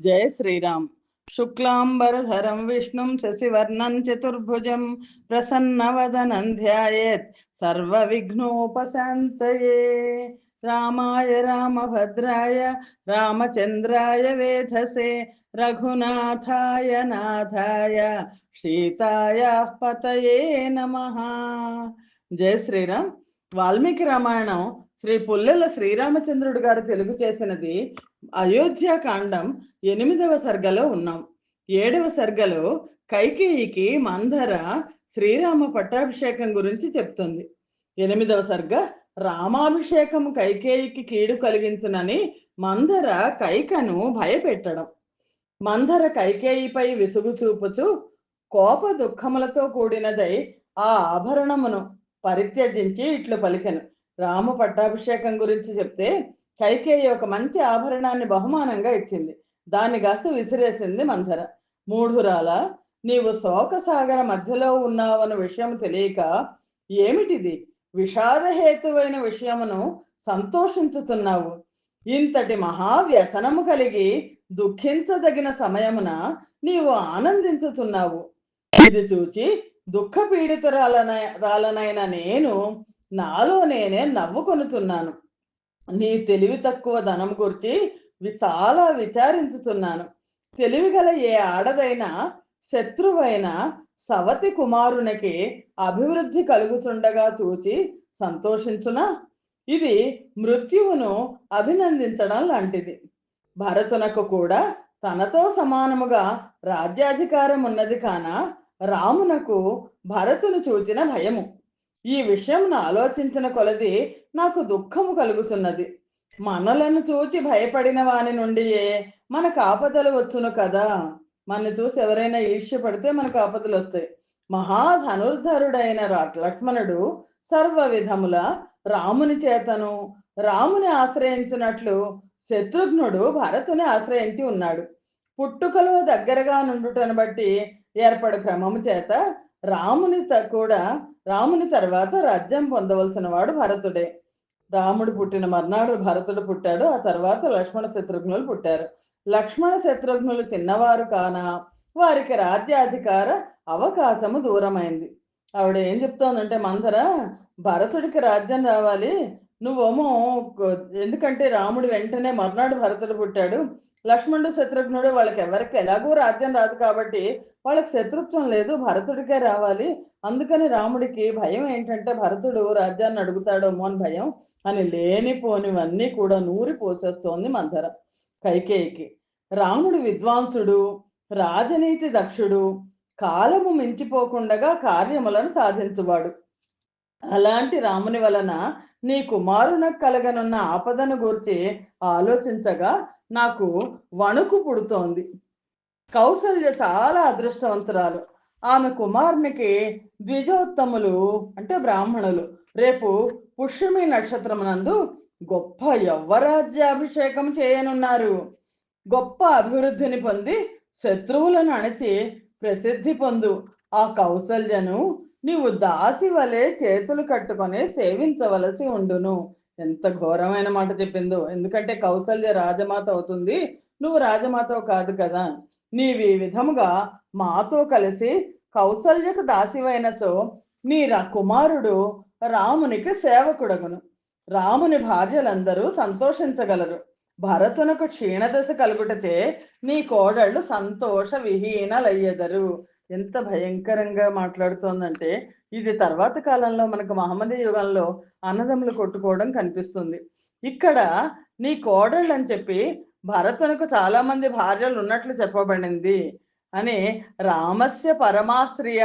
జయ శ్రీరామ్ శుక్లాంబరధరం విష్ణుం శశివర్ణం చతుర్భుజం ప్రసన్నవదనం ధ్యాయేత్ సర్వ విఘ్నోపశాంతయే రామాయ రామభద్రాయ రామచంద్రాయ వేధసే రఘునాథాయ నాథాయ సీతాయ పతయే నమ జయ శ్రీరామ్ వాల్మీకి రామాయణం శ్రీ పుల్లెల శ్రీరామచంద్రుడు గారు తెలుగు చేసినది అయోధ్య కాండం ఎనిమిదవ సర్గలో ఉన్నాం. ఏడవ సర్గలో కైకేయికి మందర శ్రీరామ పట్టాభిషేకం గురించి చెప్తుంది. ఎనిమిదవ సర్గ రామాభిషేకం కైకేయికి కీడు కలిగించునని మందర కైకను భయపెట్టడం. మందర కైకేయిపై విసుగు చూపుచు కోప దుఃఖములతో కూడినదై ఆ ఆభరణమును పరిత్యజించి ఇట్లు పలికెను. రాము పట్టాభిషేకం గురించి చెప్తే కైకేయి ఒక మంచి ఆభరణాన్ని బహుమానంగా ఇచ్చింది. దాన్ని కాస్త విసిరేసింది మంధర మూఢురాల నీవు శోకసాగర మధ్యలో ఉన్నావన్న విషయం తెలియక ఏమిటిది? విషాదహేతువైన విషయమును సంతోషించుతున్నావు. ఇంతటి మహావ్యసనము కలిగి దుఃఖించదగిన సమయమున నీవు ఆనందించుతున్నావు. ఇది చూచి దుఃఖ పీడితురాలన రాలనైన నేను నాలో నేనే నవ్వుకొనుతున్నాను. నీ తెలివి తక్కువ ధనం గురించి చాలా విచారించుతున్నాను. తెలివిగల ఏ ఆడదైనా శత్రువైన సవతి కుమారునికి అభివృద్ధి కలుగుతుండగా చూచి సంతోషించునా? ఇది మృత్యువును అభినందించడం లాంటిది. భరతునకు కూడా తనతో సమానముగా రాజ్యాధికారం ఉన్నది కాన రామునకు భరతును చూచిన భయము. ఈ విషయం ఆలోచించిన కొలది నాకు దుఃఖము కలుగుతున్నది. మనలను చూచి భయపడిన వాని నుండియే మనకు ఆపదలు వచ్చును కదా? మన చూసి ఎవరైనా ఈర్ష్య పడితే మనకు ఆపదలు వస్తాయి. మహాధనుర్ధరుడైన లక్ష్మణుడు సర్వ విధముల రాముని చేతను రాముని ఆశ్రయించినట్లు శత్రుఘ్నుడు భరతుని ఆశ్రయించి ఉన్నాడు. పుట్టుకలో దగ్గరగా నుండుటను బట్టి ఏర్పడు క్రమము చేత రాముని కూడా రాముని తర్వాత రాజ్యం పొందవలసిన వాడు భరతుడే. రాముడు పుట్టిన మర్నాడు భరతుడు పుట్టాడు. ఆ తర్వాత లక్ష్మణ శత్రుఘ్నులు పుట్టారు. లక్ష్మణ శత్రుఘ్నులు చిన్నవారు కాన? వారికి రాజ్యాధికార అవకాశము దూరమైంది. ఆవిడ ఏం చెప్తోందంటే మందర భరతుడికి రాజ్యం రావాలి. నువ్వేమో ఎందుకంటే రాముడు వెంటనే మర్నాడు భరతుడు పుట్టాడు. లక్ష్మణుడు శత్రుఘ్నుడు వాళ్ళకి ఎవరికి ఎలాగో రాజ్యం రాదు కాబట్టి వాళ్ళకి శత్రుత్వం లేదు భరతుడికే రావాలి. అందుకని రాముడికి భయం ఏంటంటే భరతుడు రాజ్యాన్ని అడుగుతాడేమో అని భయం అని లేనిపోనివన్నీ కూడా నూరి పోసేస్తోంది మంధర కైకేయికి. రాముడు విద్వాంసుడు రాజనీతి దక్షుడు కాలము మించిపోకుండగా కార్యములను సాధించువాడు. అలాంటి రాముని వలన నీ కుమారునకు కలగనున్న ఆపదను గురించి ఆలోచించగా నాకు వణుకు పుడుతోంది. కౌసల్య చాలా అదృష్టవంతురాలు. ఆమె కుమారునికి ద్విజోత్తములు అంటే బ్రాహ్మణులు. రేపు పుష్యమి నక్షత్రమునందు గొప్ప యవ్వరాజ్యాభిషేకం చేయనున్నారు. గొప్ప అభివృద్ధిని పొంది శత్రువులను అణచి ప్రసిద్ధి పొందు. ఆ కౌసల్యను నీవు దాసి వలె చేతులు కట్టుకొని సేవించవలసి ఉండును. ఎంత ఘోరమైన మాట చెప్పిందో. ఎందుకంటే కౌసల్య రాజమాత అవుతుంది. నువ్వు రాజమాతవు కాదు కదా. నీవి విధముగా మాతో కలిసి కౌసల్యకు దాసివైనచో నీ రా కుమారుడు రామునికి సేవకుడగును. రాముని భార్యలందరూ సంతోషించగలరు. భరతునకు క్షీణదశ కలుగుటచే నీ కోడళ్ళు సంతోష విహీనలయ్యెదరు ఎంత భయంకరంగా మాట్లాడుతోందంటే ఇది తర్వాత కాలంలో మనకు మహమ్మదీ యుగంలో అన్నదమ్ములు కొట్టుకోవడం కనిపిస్తుంది. ఇక్కడ నీ కోడళ్ళు అని చెప్పి భరతునకు చాలా మంది భార్యలు ఉన్నట్లు చెప్పబడింది. అని రామస్య పరమాశ్రియ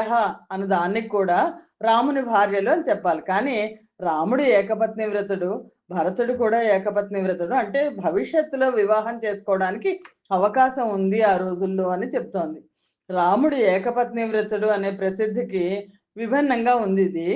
అని దానికి కూడా రాముని భార్యలు అని చెప్పాలి. కానీ రాముడు ఏకపత్ని వ్రతుడు భరతుడు కూడా ఏకపత్ని వ్రతుడు. అంటే భవిష్యత్తులో వివాహం చేసుకోవడానికి అవకాశం ఉంది ఆ రోజుల్లో అని చెప్తోంది. రాముడు ఏకపత్ని వ్రతుడు అనే ప్రసిద్ధికి విభిన్నంగా ఉంది ఇది.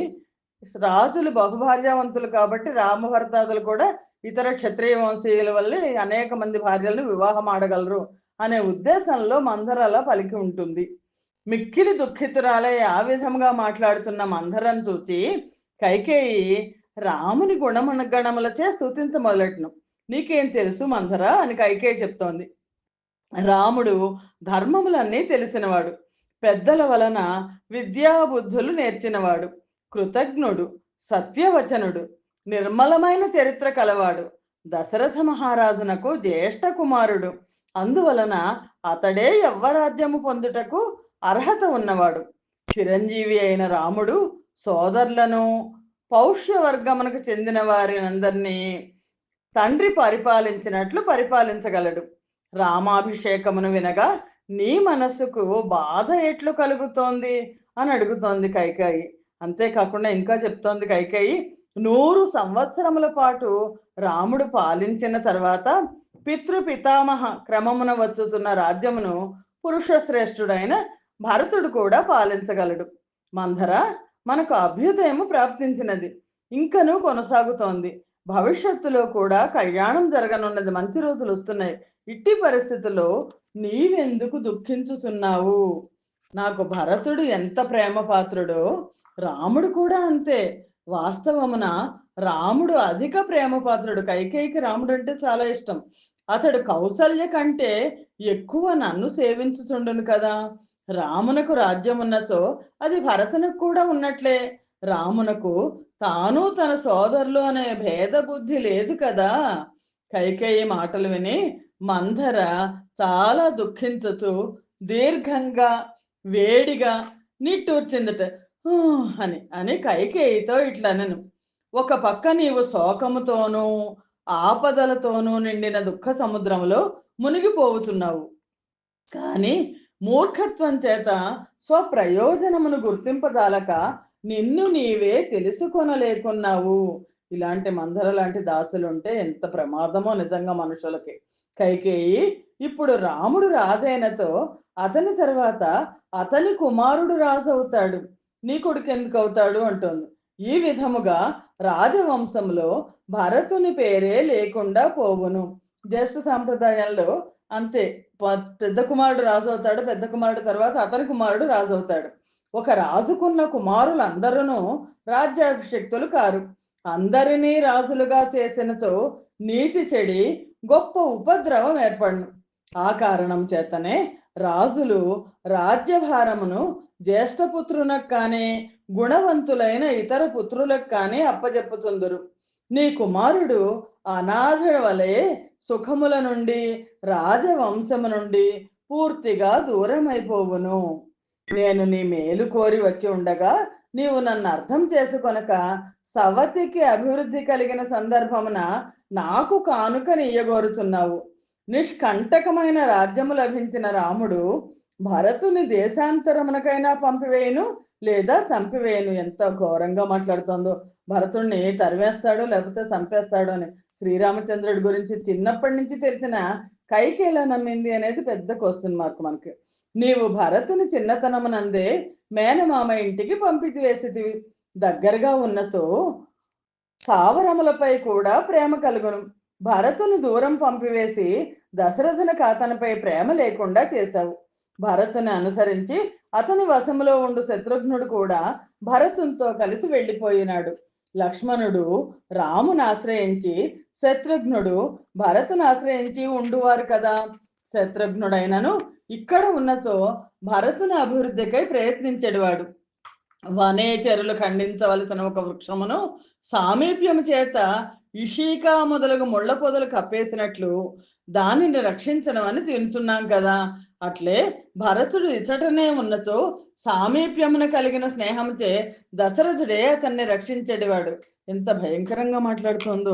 రాజులు బహుభార్యావంతులు కాబట్టి రామభర్తాదులు కూడా ఇతర క్షత్రియ వంశీయుల వల్లే అనేక మంది భార్యలను వివాహం ఆడగలరు అనే ఉద్దేశంలో మందరాల పలికి ఉంటుంది. మిక్కిలి దుఃఖితురాలై ఆ విధంగా మాట్లాడుతున్న మందరం చూచి కైకేయి రాముని గుణమున గణములచే స్థుతించ మొదలెట్ను నీకేం తెలుసు మందర? అని కైకేయి చెప్తోంది. రాముడు ధర్మములన్నీ తెలిసినవాడు. పెద్దల వలన విద్యాబుద్ధులు నేర్చినవాడు. కృతజ్ఞుడు సత్యవచనుడు నిర్మలమైన చరిత్ర కలవాడు. దశరథ మహారాజునకు జ్యేష్ఠ కుమారుడు. అందువలన అతడే యవ్వరాజ్యము పొందుటకు అర్హత ఉన్నవాడు. చిరంజీవి అయిన రాముడు సోదరులను పౌష్యవర్గమునకు చెందిన వారినందరినీ తండ్రి పరిపాలించినట్లు పరిపాలించగలడు. రామాభిషేకమును వినగా నీ మనసుకు బాధ ఎట్లు కలుగుతోంది? అని అడుగుతోంది కైకాయి. అంతేకాకుండా ఇంకా చెప్తోంది కైకేయి నూరు సంవత్సరముల పాటు రాముడు పాలించిన తర్వాత పితృ పితామహ క్రమమున వచ్చుతున్న రాజ్యమును పురుష శ్రేష్ఠుడైన భరతుడు కూడా పాలించగలడు. మంధర మనకు అభ్యుదయము ప్రాప్తించినది. ఇంకను కొనసాగుతోంది. భవిష్యత్తులో కూడా కళ్యాణం జరగనున్నది మంచి రోజులు వస్తున్నాయి. ఇట్టి పరిస్థితుల్లో నీవెందుకు దుఃఖించుతున్నావు? నాకు భరతుడు ఎంత ప్రేమ పాత్రుడో రాముడు కూడా అంతే. వాస్తవమున రాముడు అధిక ప్రేమ పాత్రుడు కైకేయికి రాముడు అంటే చాలా ఇష్టం. అతడు కౌసల్య కంటే ఎక్కువ నన్ను సేవించుచుండును కదా. రామునకు రాజ్యం ఉన్నచో అది భరతునకు కూడా ఉన్నట్లే. రామునకు తాను తన సోదరులు అనే భేద బుద్ధి లేదు కదా. కైకేయి మాటలు విని మంధర చాలా దుఃఖించచు దీర్ఘంగా వేడిగా నిట్టూర్చిందట. అని అని కైకేయితో ఇట్లా అనను. ఒక పక్క నీవు శోకముతోనూ ఆపదలతోనూ నిండిన దుఃఖ సముద్రంలో మునిగిపోవుతున్నావు. కానీ మూర్ఖత్వం చేత స్వప్రయోజనమును గుర్తింపదాలక నిన్ను నీవే తెలుసుకొనలేకున్నావు. ఇలాంటి మందర లాంటి దాసులుంటే ఎంత ప్రమాదమో నిజంగా మనుషులకి. కైకేయి ఇప్పుడు రాముడు రాజైనతో అతని తర్వాత అతని కుమారుడు రాజవుతాడు. నీ కొడుకు ఎందుకు అవుతాడు అంటోంది. ఈ విధముగా రాజవంశంలో భరతుని పేరే లేకుండా పోవును. జ్యేష్ఠ సాంప్రదాయంలో అంతే ప- పెద్ద కుమారుడు రాజు అవుతాడు పెద్ద కుమారుడు తర్వాత అతని కుమారుడు రాజు అవుతాడు. ఒక రాజుకున్న కుమారులందరూ రాజ్యాభిషక్తులు కారు. అందరినీ రాజులుగా చేసినతో నీతి చెడి గొప్ప ఉపద్రవం ఏర్పడను. ఆ కారణం చేతనే రాజులు రాజ్యభారమును జ్యేష్ఠపుత్రునకు కానీ గుణవంతులైన ఇతర పుత్రులకు కానీ అప్పజెప్పుచుందురు. నీ కుమారుడు అనాథ వలె సుఖముల నుండి రాజవంశము నుండి పూర్తిగా దూరమైపోవును. నేను నీ మేలు కోరి వచ్చి ఉండగా నీవు నన్ను అర్థం చేసుకొనక సవతికి అభివృద్ధి కలిగిన సందర్భమున నాకు కానుకని నీయగోరుచున్నావు నిష్కంటకమైన రాజ్యము లభించిన రాముడు భరతుని దేశాంతరమునకైనా పంపివేయను లేదా చంపివేయను? ఎంత ఘోరంగా మాట్లాడుతోందో. భరతుణ్ణి తరివేస్తాడో లేకపోతే చంపేస్తాడో అని శ్రీరామచంద్రుడి గురించి చిన్నప్పటి నుంచి తెలిసిన కైకి ఎలా నమ్మింది అనేది పెద్ద క్వశ్చన్ మార్క్ మనకి. నీవు భరతుని చిన్నతనమునందే మేనమామ ఇంటికి పంపితి వేసితివి దగ్గరగా ఉన్నతో స్థావరములపై కూడా ప్రేమ కలుగును. భరతుని దూరం పంపివేసి దశరథునికి అతనిపై ప్రేమ లేకుండా చేశావు. భరతుని అనుసరించి అతని వశములో ఉండు శత్రుఘ్నుడు కూడా భరతునితో కలిసి వెళ్ళిపోయినాడు. లక్ష్మణుడు రామును ఆశ్రయించి శత్రుఘ్నుడు భరతుని ఆశ్రయించి ఉండువారు కదా. శత్రుఘ్నుడైనను ఇక్కడ ఉన్నచో భరతుని అభివృద్ధికై ప్రయత్నించేవాడు వనేచరులు ఖండించవలసిన ఒక వృక్షమును సామీప్యము చేత ఇషికా మొదలగు ముళ్ళ పొదలు కప్పేసినట్లు దానిని రక్షించడం అని తింటున్నాం కదా. అట్లే భరతుడు ఇతటనే ఉన్నచో సామీప్యమున కలిగిన స్నేహముచే దశరథుడే అతన్ని రక్షించేటివాడు ఎంత భయంకరంగా మాట్లాడుతోందో.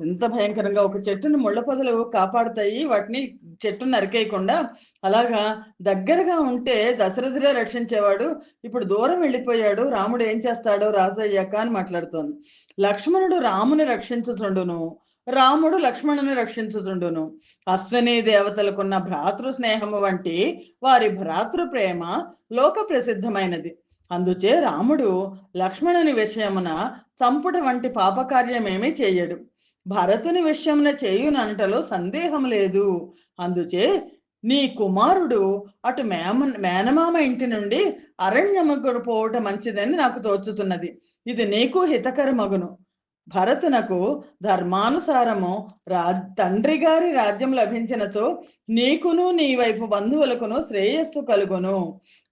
ఎంత భయంకరంగా ఒక చెట్టును ముళ్ళ పొదలు కాపాడుతాయి వాటిని చెట్టు నరికేయకుండా అలాగా దగ్గరగా ఉంటే దశరథుడే రక్షించేవాడు. ఇప్పుడు దూరం వెళ్ళిపోయాడు రాముడు ఏం చేస్తాడో రాజు అయ్యాక అని మాట్లాడుతోంది. లక్ష్మణుడు రాముని రక్షించుతుండును రాముడు లక్ష్మణుని రక్షించుతుండును. అశ్వనీ దేవతలకున్న భ్రాతృ స్నేహము వంటి వారి భ్రాతృ ప్రేమ లోక ప్రసిద్ధమైనది. అందుచే రాముడు లక్ష్మణుని విషయమున చంపుట వంటి పాపకార్యమేమీ చేయడు. భరతుని విషయమున చేయునంటలో సందేహం లేదు. అందుచే నీ కుమారుడు అటు మేమ మేనమామ ఇంటి నుండి అరణ్యముకు పోవటం మంచిదని నాకు తోచుతున్నది. ఇది నీకు హితకరమగును. భరతునకు ధర్మానుసారము రా తండ్రి గారి రాజ్యం లభించినచో నీకును నీ వైపు బంధువులకును శ్రేయస్సు కలుగును.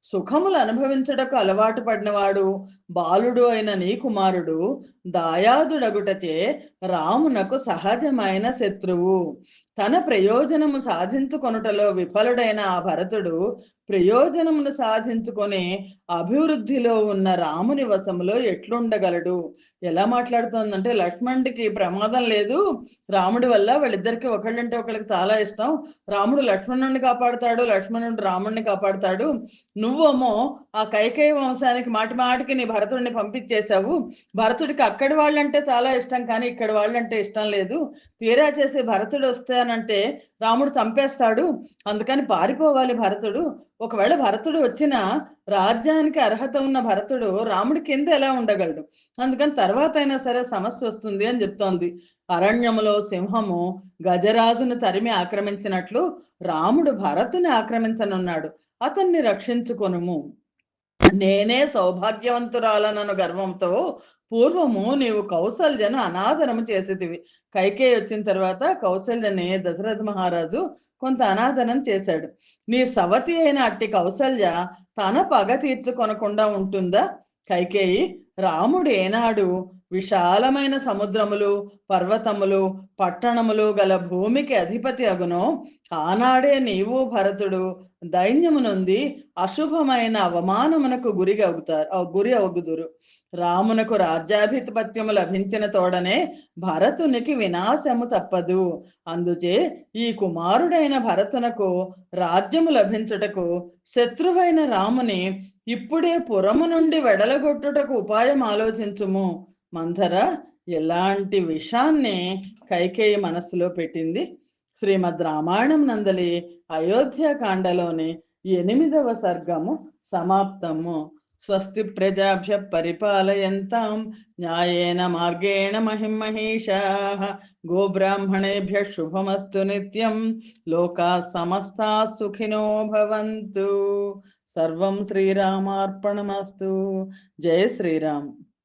సుఖములు అనుభవించుటకు అలవాటు పడినవాడు బాలుడు అయిన నీ కుమారుడు దాయాదుడగుటచే రామునకు సహజమైన శత్రువు. తన ప్రయోజనము సాధించుకొనుటలో విఫలుడైన ఆ భరతుడు ప్రయోజనమును సాధించుకొని అభివృద్ధిలో ఉన్న రాముని వశంలో ఎట్లుండగలడు? ఎలా మాట్లాడుతుందంటే లక్ష్మణుడికి ప్రమాదం లేదు. రాముడి వల్ల వాళ్ళిద్దరికి ఒకళ్ళంటే ఒకళ్ళకి చాలా ఇష్టం. రాముడు లక్ష్మణుడిని కాపాడుతాడు లక్ష్మణుడు రాముడిని కాపాడుతాడు. నువ్వేమో ఆ కైకేయ వంశానికి మాటి మాటికి నీ భరతుడిని పంపించేశావు. భరతుడికి అక్కడి వాళ్ళంటే చాలా ఇష్టం కానీ ఇక్కడ వాళ్ళంటే ఇష్టం లేదు. తీరా చేసి భరతుడు వస్తానంటే రాముడు చంపేస్తాడు. అందుకని పారిపోవాలి భరతుడు. ఒకవేళ భరతుడు వచ్చిన రాజ్యానికి అర్హత ఉన్న భరతుడు రాముడి కింద ఎలా ఉండగలడు? అందుకని తర్వాత అయినా సరే సమస్య వస్తుంది అని చెప్తోంది. అరణ్యములో సింహము గజరాజును తరిమి ఆక్రమించినట్లు రాముడు భరతుని ఆక్రమించనున్నాడు. అతన్ని రక్షించుకొనుము. నేనే సౌభాగ్యవంతురాలనను గర్వంతో పూర్వము నీవు కౌశల్యను అనాదరము చేసేదివి కైకేయి వచ్చిన తర్వాత కౌశల్యని దశరథ మహారాజు కొంత అనాదరం చేశాడు. నీ సవతి అయిన అట్టి కౌశల్య తన పగ తీర్చుకొనకుండా ఉంటుందా? కైకేయి రాముడు ఏనాడు విశాలమైన సముద్రములు పర్వతములు పట్టణములు గల భూమికి అధిపతి అగునో ఆనాడే నీవు భరతుడు దైన్యమునుంది అశుభమైన అవమానమునకు గురి అవుతారు గురి అవుగుదురు రామునకు రాజ్యాధిపత్యము లభించిన తోడనే భరతునికి వినాశము తప్పదు. అందుచే ఈ కుమారుడైన భరతునకు రాజ్యము లభించుటకు శత్రువైన రాముని ఇప్పుడే పురము నుండి వెడలగొట్టుటకు ఉపాయం ఆలోచించుము. మంథర ఎలాంటి విషాన్ని కైకేయి మనస్సులో పెట్టింది? శ్రీమద్ రామాయణం నందలి అయోధ్యకాండలోని ఎనిమిదవ సర్గము సమాప్తము. స్వస్తి ప్రజాభ్య పరిపాలయంతాం. న్యాయేన మార్గేణ మహిమహేషా. గోబ్రాహ్మణేభ్య శుభమస్తు నిత్యం. లోకా సమస్తా సుఖినో భవంతు. సర్వం శ్రీరామార్పణమస్తు. జయ శ్రీరామ్.